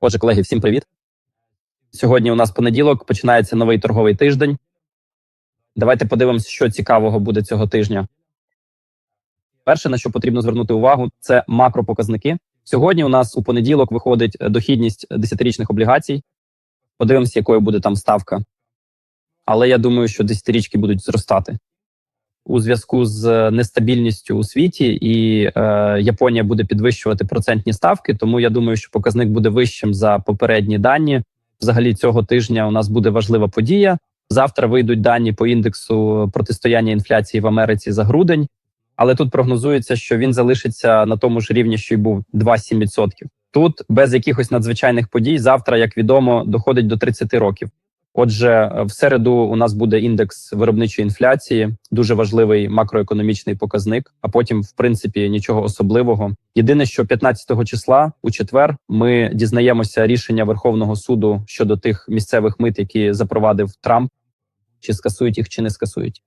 Отже, колеги, всім привіт. Сьогодні у нас понеділок, починається новий торговий тиждень. Давайте подивимося, що цікавого буде цього тижня. Перше, на що потрібно звернути увагу, це макропоказники. Сьогодні у нас у понеділок виходить дохідність десятирічних облігацій. Подивимося, якою буде там ставка. Але я думаю, що десятирічки будуть зростати у зв'язку з нестабільністю у світі, і е, Японія буде підвищувати процентні ставки. Тому я думаю, що показник буде вищим за попередні дані. Взагалі, цього тижня у нас буде важлива подія. Завтра вийдуть дані по індексу протистояння інфляції в Америці за грудень, але тут прогнозується, що він залишиться на тому ж рівні, що й був 2,7%. Тут без якихось надзвичайних подій завтра, як відомо, доходить до 30 років. Отже, в середу у нас буде індекс виробничої інфляції, дуже важливий макроекономічний показник. А потім, в принципі, нічого особливого. Єдине, що 15 числа у четвер ми дізнаємося рішення Верховного суду щодо тих місцевих мит, які запровадив Трамп, чи скасують їх, чи не скасують.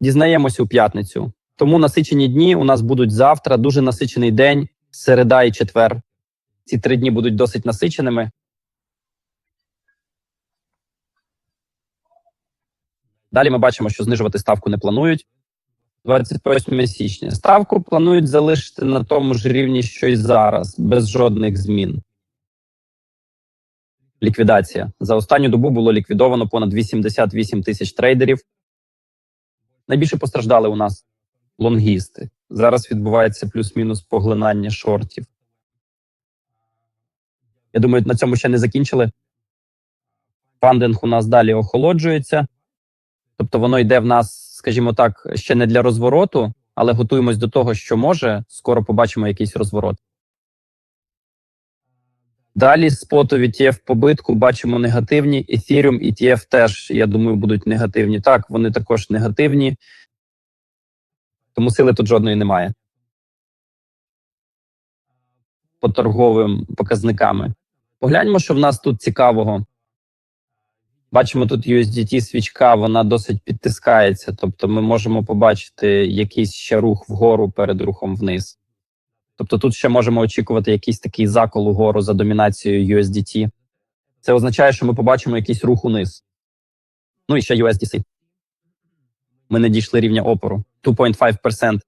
Дізнаємося у п'ятницю. Тому насичені дні у нас будуть завтра. Дуже насичений день, середа і четвер. Ці три дні будуть досить насиченими. Далі ми бачимо, що знижувати ставку не планують. 28 січня ставку планують залишити на тому ж рівні, що й зараз, без жодних змін. Ліквідація за останню добу було ліквідовано понад 88 тисяч трейдерів. Найбільше постраждали у нас лонгісти. Зараз відбувається плюс-мінус поглинання шортів. Я думаю, на цьому ще не закінчили. Фандинг у нас далі охолоджується. Тобто воно йде в нас, скажімо так, ще не для розвороту, але готуємось до того, що може. Скоро побачимо якийсь розворот. Далі споту ETF побитку бачимо негативні. Ethereum ETF теж, я думаю, будуть негативні. Так, вони також негативні, тому сили тут жодної немає. По торговим показниками. Погляньмо, що в нас тут цікавого. Бачимо тут USDT свічка, вона досить підтискається. Тобто ми можемо побачити якийсь ще рух вгору перед рухом вниз. Тобто тут ще можемо очікувати якийсь такий закол угору за домінацією USDT. Це означає, що ми побачимо якийсь рух униз. Ну і ще USDC. Ми не дійшли рівня опору 2.5%,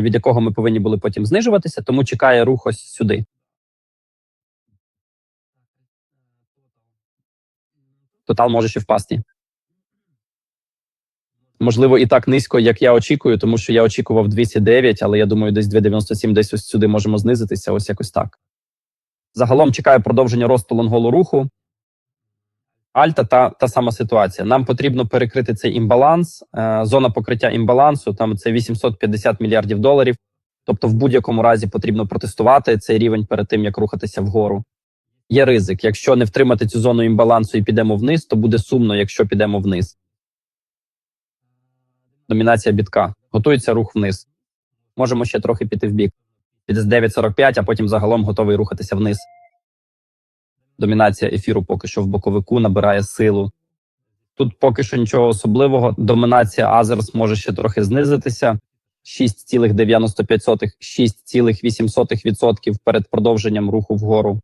від якого ми повинні були потім знижуватися, тому чекає рух ось сюди. Тотал може ще впасти. Можливо, і так низько, як я очікую, тому що я очікував 209, але я думаю, десь 297, десь ось сюди можемо знизитися, ось якось так. Загалом чекаю продовження росту лонголу руху. Альта та та сама ситуація. Нам потрібно перекрити цей імбаланс. Е, зона покриття імбалансу там це 850 мільярдів доларів. Тобто, в будь-якому разі потрібно протестувати цей рівень перед тим, як рухатися вгору. Є ризик. Якщо не втримати цю зону імбалансу і підемо вниз, то буде сумно, якщо підемо вниз. Домінація бітка. Готується рух вниз. Можемо ще трохи піти в бік. 59,45, а потім загалом готовий рухатися вниз. Домінація ефіру поки що в боковику набирає силу. Тут поки що нічого особливого. Домінація Азерс може ще трохи знизитися. 6,95, 6,8% перед продовженням руху вгору.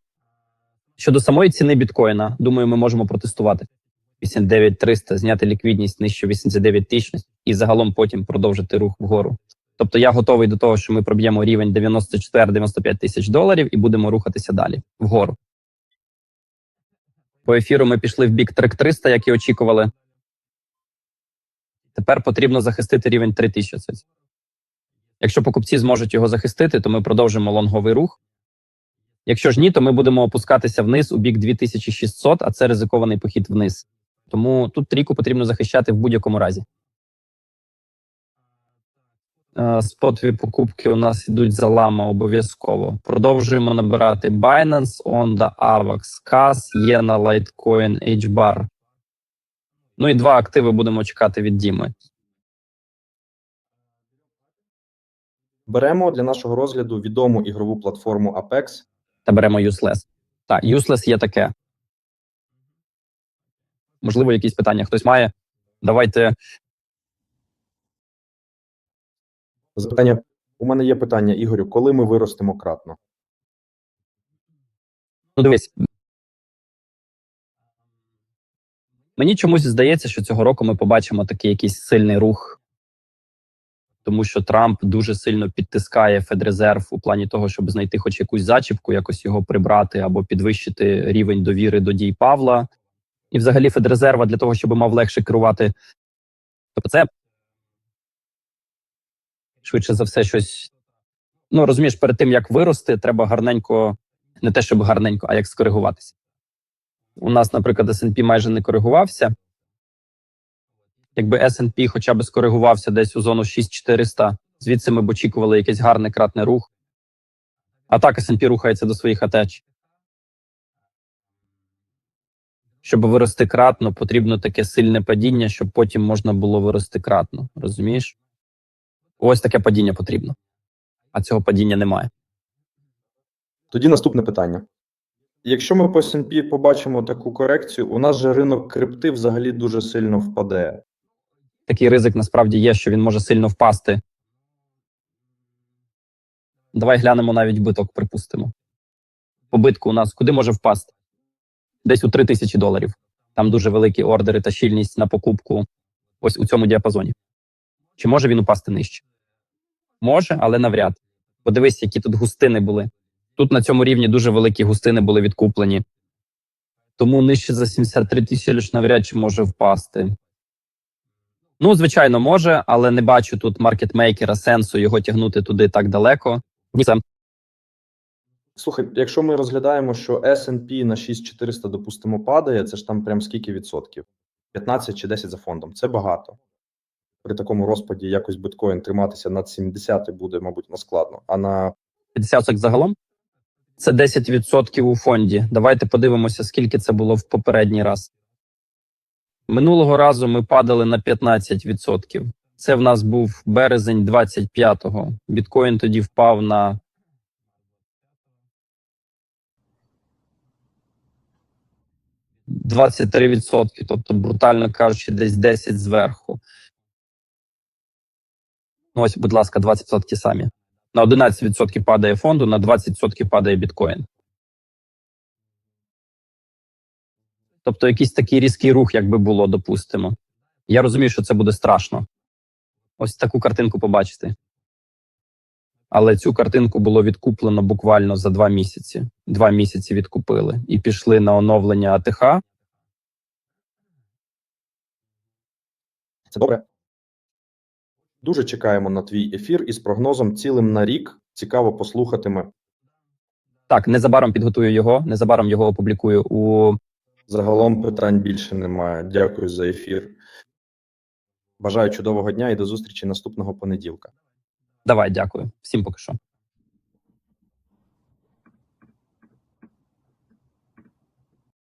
Щодо самої ціни біткоїна, думаю, ми можемо протестувати 89300, зняти ліквідність нижче 89 тисяч і загалом потім продовжити рух вгору. Тобто я готовий до того, що ми проб'ємо рівень 94-95 тисяч доларів і будемо рухатися далі вгору. По ефіру ми пішли в бік трек 300, як і очікували. Тепер потрібно захистити рівень 3000. Якщо покупці зможуть його захистити, то ми продовжимо лонговий рух. Якщо ж ні, то ми будемо опускатися вниз у бік 2600, а це ризикований похід вниз. Тому тут трійку потрібно захищати в будь-якому разі. Е, спотові покупки у нас йдуть за лама обов'язково. Продовжуємо набирати Binance, Onda, AVAX, CAS, Yena, Litecoin, HBAR. Ну і два активи будемо чекати від Діми. Беремо для нашого розгляду відому ігрову платформу Apex та беремо useless. Так, useless є таке. Можливо, якісь питання хтось має. Давайте. Запитання. У мене є питання, Ігорю, коли ми виростемо кратно? Ну, дивись. Мені чомусь здається, що цього року ми побачимо такий якийсь сильний рух, тому що Трамп дуже сильно підтискає Федрезерв у плані того, щоб знайти хоч якусь зачіпку, якось його прибрати або підвищити рівень довіри до дій Павла. І взагалі Федрезерва для того, щоб мав легше керувати. Тобто це швидше за все щось. Ну, розумієш, перед тим як вирости, треба гарненько, не те, щоб гарненько, а як скоригуватися. У нас, наприклад, S&P майже не коригувався. Якби S&P хоча б скоригувався десь у зону 6400, звідси ми б очікували якийсь гарний кратний рух. А так S&P рухається до своїх атеч. Щоб вирости кратно, потрібно таке сильне падіння, щоб потім можна було вирости кратно. Розумієш? Ось таке падіння потрібно. А цього падіння немає. Тоді наступне питання. Якщо ми по S&P побачимо таку корекцію, у нас же ринок крипти взагалі дуже сильно впаде. Такий ризик насправді є, що він може сильно впасти. Давай глянемо навіть биток, припустимо. По битку у нас куди може впасти? Десь у 3 тисячі доларів. Там дуже великі ордери та щільність на покупку ось у цьому діапазоні. Чи може він упасти нижче? Може, але навряд. Подивись, які тут густини були. Тут на цьому рівні дуже великі густини були відкуплені. Тому нижче за 73 тисячі лише навряд чи може впасти. Ну, звичайно, може, але не бачу тут маркетмейкера сенсу його тягнути туди так далеко. Ні, це Слухай, якщо ми розглядаємо, що S&P на 6400, допустимо, падає, це ж там прям скільки відсотків? 15 чи 10 за фондом. Це багато. При такому розпаді якось біткоін триматися над 70 буде, мабуть, наскладно. А на 50 загалом. Це 10% у фонді. Давайте подивимося, скільки це було в попередній раз. Минулого разу ми падали на 15%. Це в нас був березень 25-го. Біткоін тоді впав на – 23%, тобто, брутально кажучи, десь 10 зверху. Ну, ось, будь ласка, 20% самі. На 11% падає фонду, на 20% падає біткоін. Тобто якийсь такий різкий рух, якби було, допустимо. Я розумію, що це буде страшно. Ось таку картинку побачити. Але цю картинку було відкуплено буквально за два місяці. Два місяці відкупили і пішли на оновлення АТХ. це добре. Дуже чекаємо на твій ефір із прогнозом цілим на рік. Цікаво послухатиме. Так, незабаром підготую його, незабаром його опублікую у Загалом питань більше немає. Дякую за ефір. Бажаю чудового дня і до зустрічі наступного понеділка. Давай, дякую. Всім поки що.